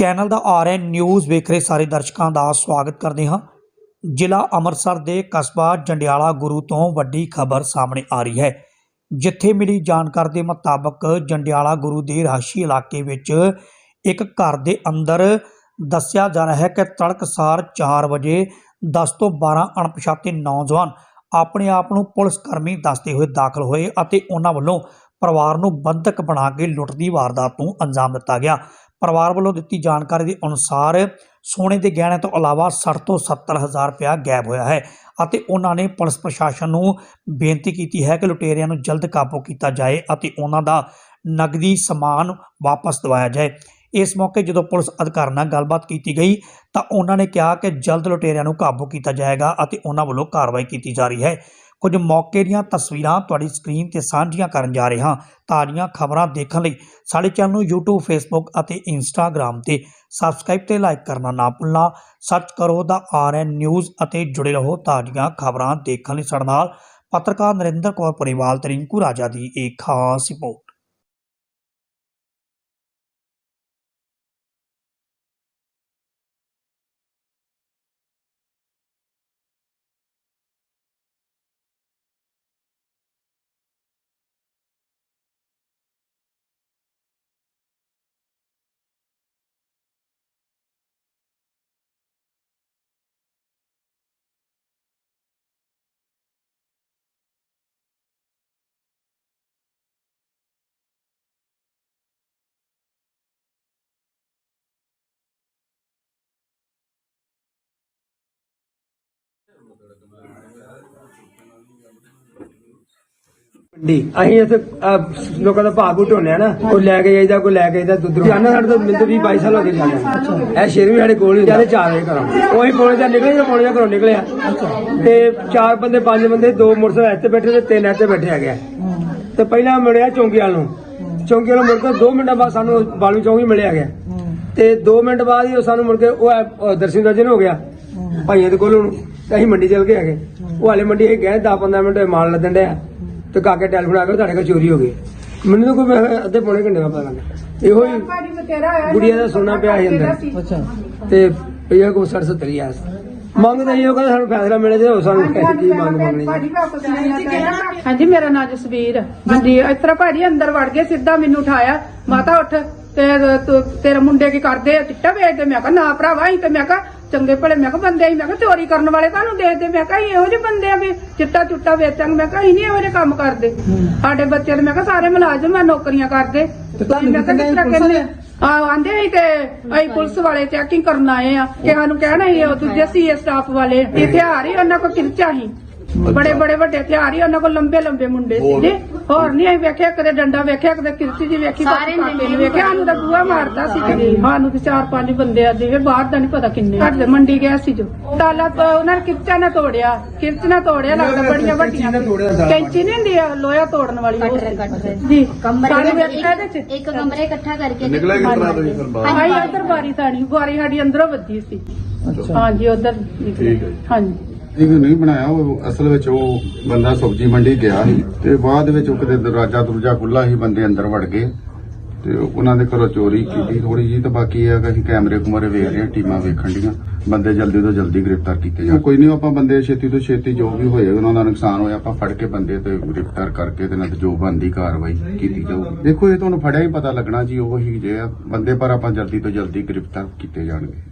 Channel ਦਾ RN news ਵੇਖ ਰਹੇ ਸਾਰੇ ਦਰਸ਼ਕਾਂ ਦਾ ਸਵਾਗਤ ਕਰਦੇ ਹਾਂ। ਜ਼ਿਲ੍ਹਾ ਅੰਮ੍ਰਿਤਸਰ ਦੇ ਕਸਬਾ ਜੰਡਿਆਲਾ ਗੁਰੂ ਤੋਂ ਵੱਡੀ ਖਬਰ ਸਾਹਮਣੇ ਆ ਰਹੀ ਹੈ। ਜਿੱਥੇ ਮਿਲੀ ਜਾਣਕਾਰੀ ਦੇ ਮੁਤਾਬਕ ਜੰਡਿਆਲਾ ਗੁਰੂ ਦੇ ਰਾਸ਼ੀ ਇਲਾਕੇ ਵਿੱਚ ਇੱਕ ਘਰ ਦੇ ਅੰਦਰ ਦੱਸਿਆ ਜਾ ਰਿਹਾ ਹੈ ਕਿ ਤੜਕਸਾਰ 4 ਵਜੇ 10 ਤੋਂ 12 ਅਣਪਛਾਤੇ ਨੌਜਵਾਨ ਆਪਣੇ ਆਪ ਨੂੰ ਪੁਲਿਸ ਕਰਮੀ ਦੱਸਦੇ ਹੋਏ ਦਾਖਲ ਹੋਏ ਅਤੇ ਉਹਨਾਂ ਵੱਲੋਂ ਪਰਿਵਾਰ ਨੂੰ ਬੰਧਕ ਬਣਾ ਕੇ ਲੁੱਟ ਦੀ ਵਾਰਦਾਤ ਨੂੰ ਅੰਜਾਮ ਦਿੱਤਾ ਗਿਆ। ਪਰਿਵਾਰ ਵੱਲੋਂ ਦਿੱਤੀ ਜਾਣਕਾਰੀ ਦੇ ਅਨੁਸਾਰ ਸੋਨੇ ਦੇ ਗਹਿਣੇ ਤੋਂ ਇਲਾਵਾ 60 ਤੋਂ 70 ਹਜ਼ਾਰ ਰੁਪਇਆ ਗਾਇਬ ਹੋਇਆ ਹੈ ਅਤੇ ਉਹਨਾਂ ਨੇ ਪੁਲਿਸ ਪ੍ਰਸ਼ਾਸਨ ਨੂੰ ਬੇਨਤੀ ਕੀਤੀ ਹੈ ਕਿ ਲੁਟੇਰਿਆਂ ਨੂੰ ਜਲਦ ਕਾਬੂ ਕੀਤਾ ਜਾਏ ਅਤੇ ਉਹਨਾਂ ਦਾ ਨਗਦੀ ਸਮਾਨ ਵਾਪਸ ਦਿਵਾਇਆ ਜਾਏ। ਇਸ ਮੌਕੇ ਜਦੋਂ ਪੁਲਿਸ ਅਧਿਕਾਰੀ ਨਾਲ ਗੱਲਬਾਤ ਕੀਤੀ ਗਈ ਤਾਂ ਉਹਨਾਂ ਨੇ ਕਿਹਾ ਕਿ ਜਲਦ ਲੁਟੇਰਿਆਂ ਨੂੰ ਕਾਬੂ ਕੀਤਾ ਜਾਏਗਾ ਅਤੇ ਉਹਨਾਂ ਵੱਲੋਂ ਕਾਰਵਾਈ ਕੀਤੀ ਜਾ ਰਹੀ ਹੈ। ਕੁਝ ਮੌਕੇ ਦੀਆਂ ਤਸਵੀਰਾਂ ਤੁਹਾਡੀ ਸਕਰੀਨ ਤੇ ਸਾਂਝੀਆਂ ਕਰਨ ਜਾ ਰਹੇ ਹਾਂ। ਤਾਜ਼ੀਆਂ ਖਬਰਾਂ ਦੇਖਣ ਲਈ ਸਾਡੇ ਚੈਨਲ ਨੂੰ YouTube, Facebook ਅਤੇ Instagram ਤੇ ਸਬਸਕ੍ਰਾਈਬ ਤੇ ਲਾਈਕ ਕਰਨਾ ਨਾ ਭੁੱਲਣਾ। ਸਰਚ ਕਰੋ ਦਾ ਆਰਐਨ ਨਿਊਜ਼ ਅਤੇ ਜੁੜੇ ਰਹੋ ਤਾਜ਼ੀਆਂ ਖਬਰਾਂ ਦੇਖਣ ਲਈ। ਸਾਡੇ ਨਾਲ ਪੱਤਰਕਾਰ ਨਰਿੰਦਰ ਕੌਰ ਪਰਿਵਾਲ ਤੇ ਰਿੰਕੂ ਰਾਜਾ ਦੀ ਇੱਕ ਖਾਸ ਰਿਪੋਰਟ। ਮੰਡੀ ਅਸੀਂ ਇੱਥੇ ਲੋਕਾਂ ਦਾ ਭਾਗ ਉਟਾਉਂਦੇ ਆ ਨਾ। ਕੋਈ ਲੈ ਕੇ ਜਾਈਦਾ ਕੋਈ ਲੈ ਕੇ ਜਾਈਦਾ ਦੁੱਧ ਜਾਨਾ ਸਾਡੇ ਤੋਂ ਮਿੰਟ 20 22 ਸਾਲ ਹੋ ਗਏ ਜਾਣਾ। ਇਹ ਸ਼ੇਰ ਵੀ ਸਾਡੇ ਕੋਲ ਹੀ ਜਾਂਦੇ ਚਾਰ ਵਜੇ ਘਰੋਂ। ਉਹੀ ਪੌਣੇ ਜਾਂ ਨਿਕਲੇ ਜਾਂ ਪੌਣੇ ਜਾਂ ਘਰੋਂ ਨਿਕਲਿਆ ਤੇ ਚਾਰ ਬੰਦੇ ਪੰਜ ਬੰਦੇ ਦੋ ਮੋਟਰਸਾਈਕਲ ਇੱਥੇ ਬੈਠੇ ਤੇ ਤਿੰਨ ਇੱਥੇ ਬੈਠੇ ਆ। ਤੇ ਪਹਿਲਾਂ ਮਿਲਿਆ ਚੌਂਕੀਆਂ ਨੂੰ। ਚੌਂਕੀਆਂ ਨੂੰ ਮੁੜ ਕੇ 2 ਮਿੰਟਾਂ ਬਾਅਦ ਸਾਨੂੰ ਬਾਲੂ ਚੌਂਕੀ ਮਿਲਿਆ ਗਿਆ ਤੇ 2 ਮਿੰਟ ਬਾਅਦ ਹੀ ਉਹ ਸਾਨੂੰ ਮੁੜ ਕੇ ਉਹ ਐ- ਉਹ ਦਰਸ਼ਨ ਦਰਜਨ ਹੋ ਗਿਆ। ਭਾਈਆਂ ਦੇ ਕੋਲ ਹੁਣ ਤੇ ਅਸੀਂ ਮੰਡੀ ਚਲ ਗਏ ਹੈਗੇ। ਉਹ ਹਾਲੇ ਮੰਡੀ ਇਹ ਗਏ 10 15 ਮਿੰਟ ਹੋਏ ਮਾਲ ਲੱਦਣ ਡਿਆ। ਤੇ ਕਾਕੇ ਟੈਲੀਫੋਨ ਆ ਗਿਆ ਤੁਹਾਡੇ ਕੋਲ ਚੋਰੀ ਹੋ ਗਈ। ਮੈਨੂੰ ਤਾਂ ਕੋਈ ਮੈਂ ਅੱਧੇ ਪੌਣੇ ਘੰਟੇ ਦਾ ਪਤਾ ਲੱਗਾ। ਇਹੋ ਹੀ ਗੁੜੀਆ ਦਾ ਸੋਨਾ ਪਿਆ ਸੀ ਅੰਦਰ। ਤੇ ਇਹ ਕੋ 60 70 ਆ ਮੰਗਦੇ ਹੀ ਉਹ ਕਹਿੰਦਾ ਸਾਨੂੰ ਫੈਸਲਾ ਮਿਲੇ ਤੇ ਉਹ ਸਾਨੂੰ ਕੀ ਮੰਗ ਮੰਗਣੀ। ਹਾਂਜੀ ਮੇਰਾ ਨਾਮ ਜਸਵੀਰ। ਹੈ। ਹਾਂਜੀ ਇਸ ਤਰ੍ਹਾਂ ਭਾਜੀ ਅੰਦਰ ਵੜ ਗਏ ਸਿੱਧਾ ਮੈਨੂੰ ਉਠਾਇਆ। ਮਾਤਾ ਉੱਠ ਤੇ ਤੂੰ- ਤੇਰੇ ਮੁੰਡੇ ਕੀ ਕਰਦੇ ਆ? ਚਿੱਟਾ ਵੇਚਦੇ। ਮੈਂ ਕਿਹਾ ਨਾ ਭਰਾਵਾ ਅਸੀਂ ਤੇ ਮੈਂ ਕਿਹਾ ਚੰਗੇ ਭਲੇ ਮੈਂ ਕਿਹਾ ਬੰਦੇ ਅਸੀਂ ਮੈਂ ਕਿਹਾ ਚੋਰੀ ਕਰਨ ਵਾਲੇ ਤੁਹਾਨੂੰ ਦੇਖਦੇ ਮੈਂ ਕਿਹਾ ਅਸੀਂ ਇਹੋ ਜਿਹੇ ਬੰਦੇ ਆ ਵੀ ਚਿੱਟਾ ਚੁੱਟਾ ਵੇਚਾਂਗੇ ਮੈਂ ਕਿਹਾ ਅਸੀਂ ਨਹੀਂ ਇਹੋ ਜਿਹੇ ਕੰਮ ਕਰਦੇ। ਸਾਡੇ ਬੱਚੇ ਤੇ ਮੈਂ ਕਿਹਾ ਸਾਰੇ ਮੁਲਾਜ਼ਮ ਆ ਨੌਕਰੀਆਂ ਕਰਦੇ। ਮੈਂ ਕਿਹਾ ਕਿਸ ਤਰ੍ਹਾਂ ਕਹਿੰਦੇ ਆ ਆਂਦੇ ਸੀ ਤੇ ਅਸੀਂ ਪੁਲਿਸ ਵਾਲੇ ਚੈਕਿੰਗ ਕਰਨ ਆਏ ਆ ਕਿ ਸਾਨੂੰ ਕਹਿਣਾ ਸੀ ਉਹ ਦੂਜੇ ਸੀਏ ਸਟਾਫ ਵਾਲੇ ਇਹ ਹਥਿਆਰ ਹੀ ਉਹਨਾਂ ਕੋਲ ਕਿਰਚਾ ਸੀ। ਬੜੇ ਬੜੇ ਵੱਡੇ ਹੀ ਉਹਨਾਂ ਕੋਲ ਲੰਬੇ ਲੰਬੇ ਮੁੰਡੇ ਸੀ ਹੋਰ? ਨਹੀਂ ਅਸੀਂ ਵੇਖਿਆ ਕਦੇ ਡੰਡਾ ਵੇਖਿਆ ਕਦੇ ਕਿਰਚੀ ਜੀ ਵੇਖੀ ਬਾਕੀ ਕਾਕੇ ਨੇ ਵੇਖਿਆ। ਸਾਨੂੰ ਤਾਂ ਬੂਆ ਮਾਰਦਾ ਸੀ ਕਦੇ ਸਾਨੂੰ ਤੇ ਚਾਰ ਪੰਜ ਬੰਦੇ ਆ ਜਿਵੇਂ ਬਾਹਰ ਦਾ ਨਹੀਂ ਪਤਾ ਕਿੰਨੇ ਸਾਡੇ ਮੰਡੀ ਗਿਆ ਸੀ ਜੋ। ਤਾਲਾ ਤੋਂ ਉਹਨਾਂ ਨੇ ਕਿਰਚਾ ਨਾ ਤੋੜਿਆ। ਕਿਰਚ ਨਾ ਤੋੜਿਆ ਲੱਗਦਾ ਬੜੀਆਂ ਵੱਡੀਆਂ ਕੈਂਚੀ ਨਹੀਂ ਹੁੰਦੀ ਆ ਲੋਹਾ ਤੋੜਨ ਵਾਲੀ ਉਹ। ਜੀ। ਸਾਨੂੰ ਵੇਖਿਆ ਇਹਦੇ ਚ। ਇੱਕ ਕਮਰੇ ਇਕੱਠਾ ਕਰਕੇ ਨਿਕਲੇ ਕਿਸ ਤਰ੍ਹਾਂ ਤੁਸੀਂ ਫਿਰ ਬਾਹਰ? ਹਾਂਜੀ। ਉਧਰ ਬਾਰੀ ਸਾਣੀ ਬਾਰੀ ਸਾਡੀ ਅੰਦਰੋਂ ਵੱਜੀ ਸੀ। ਹਾਂਜੀ ਉਧਰ ਠੀਕ ਹੈ ਜੀ। ਹਾਂਜੀ। ਇਹ ਨਹੀਂ ਬਣਾਇਆ ਉਹ ਅਸਲ ਵਿੱਚ ਉਹ ਬੰਦਾ ਸਬਜ਼ੀ ਮੰਡੀ ਗਿਆ ਸੀ ਤੇ ਬਾਅਦ ਵਿੱਚ ਉਹ ਕਿਤੇ ਦਰਵਾਜ਼ਾ ਦਰੂਜਾ ਖੁੱਲਾ ਸੀ ਬੰਦੇ ਅੰਦਰ ਵੜ ਗਏ ਤੇ ਉਹਨਾਂ ਦੇ ਘਰੋਂ ਚੋਰੀ ਕੀਤੀ ਥੋੜੀ ਜੀ ਤੇ ਬਾਕੀ ਇਹ ਹੈ ਕਿ ਅਸੀਂ ਕੈਮਰੇ ਕੁਮਰੇ ਵੇਖ ਰਹੇ ਹਾਂ ਟੀਮਾਂ ਵੇਖਣ ਡੀਆਂ। ਬੰਦੇ ਜਲਦੀ ਤੋਂ ਜਲਦੀ ਗ੍ਰਿਫਤਾਰ ਕੀਤੇ ਜਾਣ। ਕੋਈ ਨਹੀਂ ਆਪਾਂ ਬੰਦੇ ਛੇਤੀ ਤੋਂ ਛੇਤੀ ਜੋ ਵੀ ਹੋਏ ਉਹਨਾਂ ਦਾ ਨੁਕਸਾਨ ਹੋਇਆ ਆਪਾਂ ਫੜ ਕੇ ਬੰਦੇ ਤੇ ਗ੍ਰਿਫਤਾਰ ਕਰਕੇ ਤੇ ਨਾਲ ਜੋ ਬੰਦੀ ਕਾਰਵਾਈ ਕੀਤੀ ਜਾਊਗੀ ਦੇਖੋ ਇਹ ਤੁਹਾਨੂੰ ਫੜਿਆ ਹੀ ਪਤਾ ਲੱਗਣਾ ਜੀ ਉਹ ਹੀ ਜੇ ਆ। ਬੰਦੇ ਪਰ ਆਪਾਂ ਜਲਦੀ ਤੋਂ ਜਲਦੀ ਗ੍ਰਿਫਤਾਰ ਕੀਤੇ ਜਾਣਗੇ।